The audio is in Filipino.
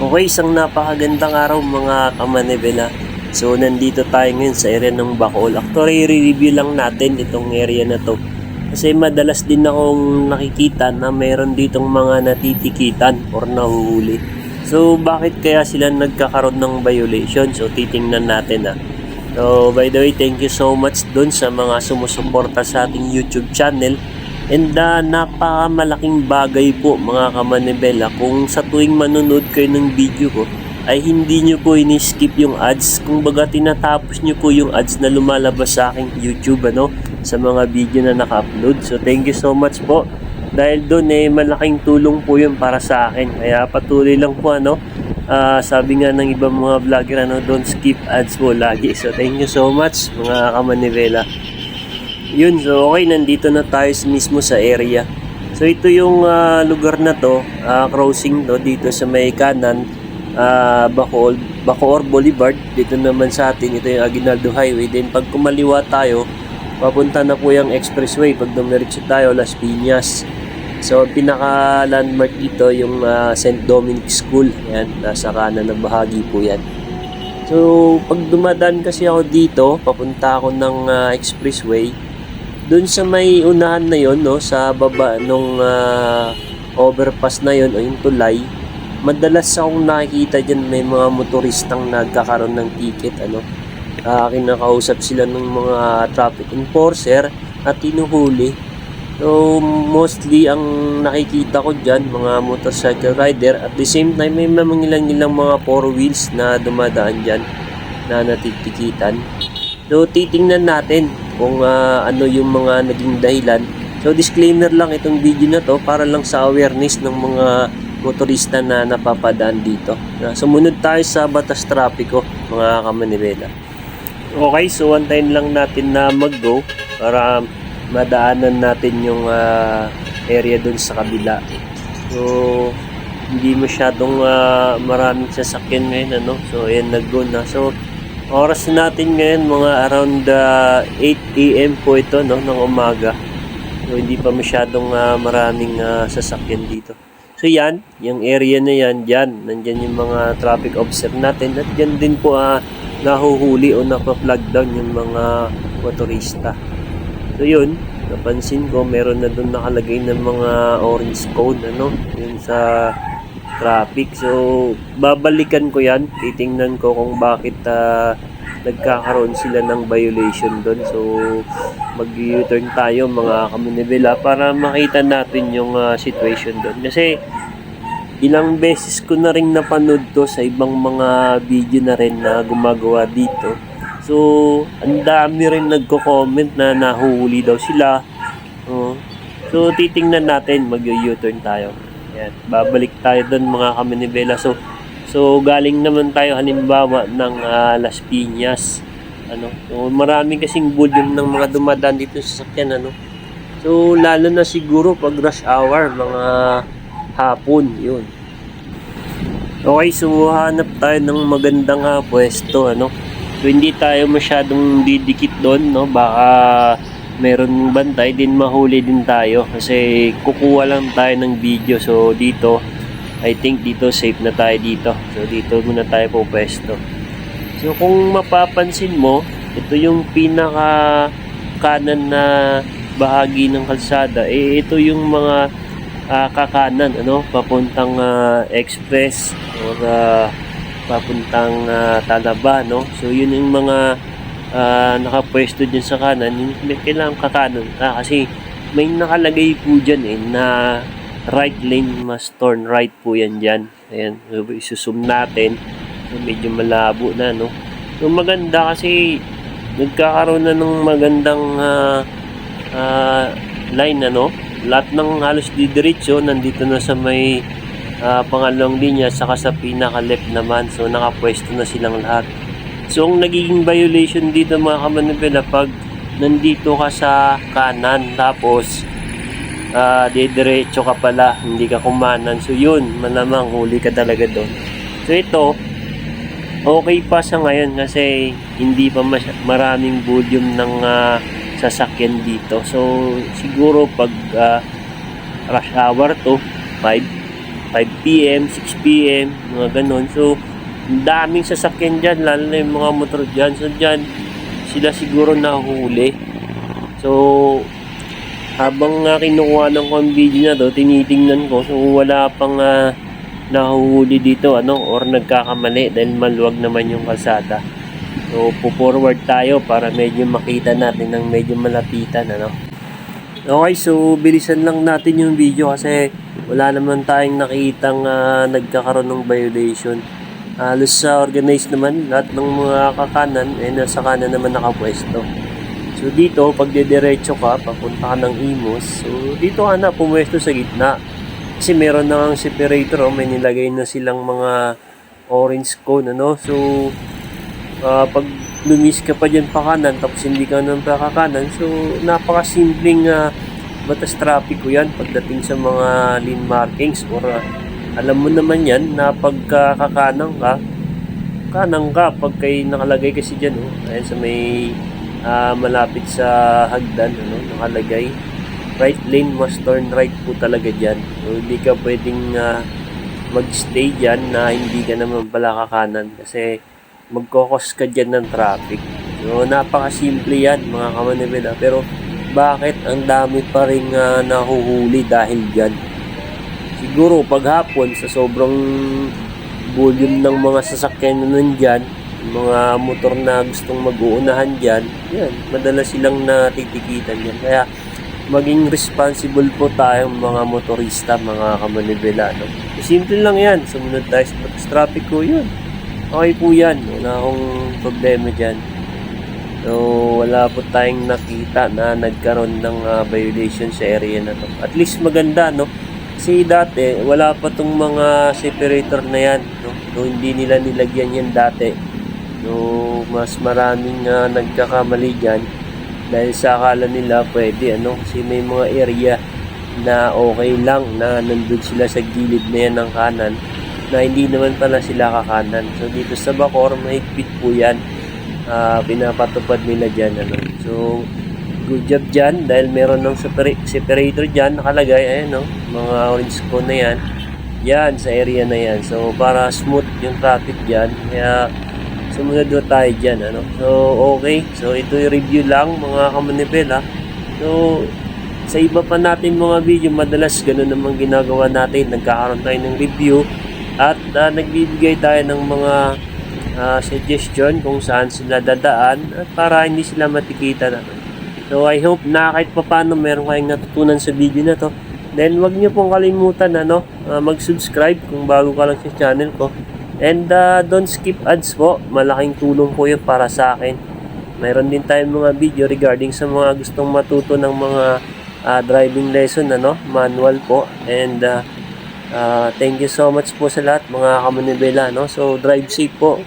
Okay, isang napakagandang araw mga kamanibela. So, nandito tayo ngayon sa area ng Bacool. Actually, re-review lang natin itong area na to. Kasi madalas din akong nakikita na meron ditong mga natitikitan or nahuhuli. So, bakit kaya sila nagkakaroon ng violation? So, titingnan natin ah. So, by the way, thank you so much dun sa mga sumusuporta sa ating YouTube channel. And uh, napakamalaking bagay po mga kamanibela kung sa tuwing manonood kayo ng video ko ay hindi nyo po ini-skip yung ads. Kung baga tinatapos nyo po yung ads na lumalabas sa aking YouTube ano, sa mga video na naka-upload. So thank you so much po. Dahil doon eh malaking tulong po yun para sa akin. Kaya patuloy lang po ano. Ah, sabi nga ng ibang mga vlogger ano, don't skip ads po lagi. So thank you so much mga kamanibela. Yun, so okay, nandito na tayo mismo sa area. So ito yung ah, lugar na to, ah, crossing to dito sa may kanan, ah, Bacoor, Bacoor Boulevard. Dito naman sa atin, ito yung Aguinaldo Highway. Then pag kumaliwa tayo, papunta na po yung expressway. Pag dumiretso tayo, Las Piñas. So ang pinaka landmark dito yung ah, St. Dominic School. Yan, nasa kanan ng bahagi po yan. So, pag dumadaan kasi ako dito, papunta ako ng ah, expressway, doon sa may unahan na yon no, sa baba nung ah, overpass na yon o yung tulay, madalas akong nakikita dyan may mga motoristang nagkakaroon ng ticket, ano. Ah, kinakausap sila ng mga traffic enforcer at tinuhuli. So, mostly ang nakikita ko dyan, mga motorcycle rider. At the same time, may mga ilang-ilang mga four wheels na dumadaan dyan na natitikitan. So, titingnan natin kung ah, ano yung mga naging dahilan. So, disclaimer lang itong video na to para lang sa awareness ng mga motorista na napapadaan dito. Na sumunod tayo sa batas trapiko, mga kamanibela. Okay, so antayin lang natin na mag-go para madaanan natin yung ah, area dun sa kabila. So, hindi masyadong ah, maraming sasakyan ngayon, ano? So, ayan, nag-go na. So, oras natin ngayon, mga around ah, 8 a.m. po ito, no, ng umaga. So, hindi pa masyadong ah, maraming ah, sasakyan dito. So, yan, yung area na yan, dyan, nandyan yung mga traffic officer natin. At dyan din po ah, nahuhuli o napa-flag down yung mga motorista. So yun, napansin ko meron na doon nakalagay ng mga orange cone ano, yun sa traffic. So babalikan ko 'yan, titingnan ko kung bakit ah, nagkakaroon sila ng violation doon. So mag-U-turn tayo mga kamunibela para makita natin yung ah, situation doon. Kasi ilang beses ko na rin napanood to sa ibang mga video na rin na gumagawa dito. So, ang dami rin nagko-comment na nahuhuli daw sila. Oh. So, titingnan natin, mag-U-turn tayo. Yan, babalik tayo doon mga kaminibela. So, so galing naman tayo halimbawa ng ah, Las Piñas. Ano? So, marami kasing volume ng mga dumadaan dito sa sakyan, ano? So, lalo na siguro pag rush hour, mga hapon, yun. Okay, so hanap tayo ng magandang ah, pwesto, ano? So, hindi tayo masyadong didikit doon, no? Baka meron bantay din mahuli din tayo kasi kukuha lang tayo ng video. So, dito, I think dito safe na tayo dito. So, dito muna tayo po pwesto. So, kung mapapansin mo, ito yung pinaka kanan na bahagi ng kalsada. Eh, ito yung mga ah, kakanan, ano? Papuntang ah, express or ah, papuntang ah, Talaba, no? So, yun yung mga ah, nakapwesto dyan sa kanan. May kailangan kakanan ka kasi may nakalagay po dyan eh na right lane must turn right po yan dyan. Ayan, so, isusum natin. So, medyo malabo na, no? So, maganda kasi nagkakaroon na ng magandang ah, ah, line, ano? Lahat ng halos didiretso nandito na sa may ah, pangalawang linya saka sa pinaka-left naman. So, nakapwesto na silang lahat. So, ang nagiging violation dito mga kamanibela pag nandito ka sa kanan tapos ah didiretso ka pala, hindi ka kumanan. So, yun, malamang huli ka talaga doon. So, ito, okay pa sa ngayon kasi hindi pa maraming volume ng ah, sasakyan dito. So, siguro pag ah, rush hour to, 5, 5pm, 6pm, mga ganon. So, daming sasakyan dyan, lalo na yung mga motor dyan. So, dyan, sila siguro nahuli. So, habang uh, kinukuha ng video na to, tinitingnan ko. So, wala pang uh, nahuhuli dito, ano, or nagkakamali dahil maluwag naman yung kalsada. So, po-forward tayo para medyo makita natin ng medyo malapitan, ano. Okay, so bilisan lang natin yung video kasi wala naman tayong nakitang ah, nagkakaroon ng violation. Halos sa organized naman, lahat ng mga kakanan, eh nasa kanan naman nakapwesto. So dito, pag didiretso ka, papunta ka ng Imos, so dito ka na pumwesto sa gitna. Kasi meron na ang separator, oh, may nilagay na silang mga orange cone, ano? So, ah, pag lumis ka pa dyan pa kanan, tapos hindi ka nang pa kakanan, so napakasimpleng uh, batas trapiko yan pagdating sa mga lane markings or ah, alam mo naman yan na pagka ka, kanan ka pag kay nakalagay kasi dyan, oh, ayan sa may ah, malapit sa hagdan, ano, nakalagay right lane must turn right po talaga dyan. So, hindi ka pwedeng ah, magstay dyan na hindi ka naman pala kakanan kasi magkokos ka dyan ng traffic. So, napakasimple yan mga kamanibela. Pero, bakit ang dami pa rin ah, nahuhuli dahil dyan? Siguro, paghapon, sa sobrang volume ng mga sasakyan na nandyan, mga motor na gustong mag-uunahan dyan, yan, madalas silang natitikitan yan. Kaya, maging responsible po tayong mga motorista, mga kamanibela. No? Simple lang yan. Sumunod tayo sa batas traffic ko yun. Okay po yan. Wala akong problema dyan. So, wala po tayong nakita na nagkaroon ng ah, violation sa area na to. At least maganda, no? Kasi dati, wala pa tong mga separator na yan, no? So, hindi nila nilagyan yan dati. So, mas maraming ah, nagkakamali dyan dahil sa akala nila pwede, ano? Kasi may mga area na okay lang na nandun sila sa gilid na yan ng kanan na hindi naman pala sila kakanan. So dito sa Bacor, mahigpit po yan. Ah, pinapatupad nila dyan. Ano. So, good job dyan dahil meron ng separa- separator dyan nakalagay. Ayan, no? Mga orange cone na yan. Yan, sa area na yan. So, para smooth yung traffic dyan. Kaya, sumunod tayo dyan. Ano? So, okay. So, ito yung review lang, mga kamanibela. So, sa iba pa natin mga video, madalas ganun naman ginagawa natin. Nagkakaroon tayo ng review at ah, nagbibigay tayo ng mga ah, suggestion kung saan sila dadaan at para hindi sila matikita na. So I hope na kahit pa paano meron kayong natutunan sa video na to. Then wag niyo pong kalimutan ano, ah, mag-subscribe kung bago ka lang sa channel ko. And ah, don't skip ads po. Malaking tulong po 'yun para sa akin. Mayroon din tayong mga video regarding sa mga gustong matuto ng mga ah, driving lesson ano, manual po. And ah, ah, thank you so much po sa lahat mga kamanibela no. So drive safe po.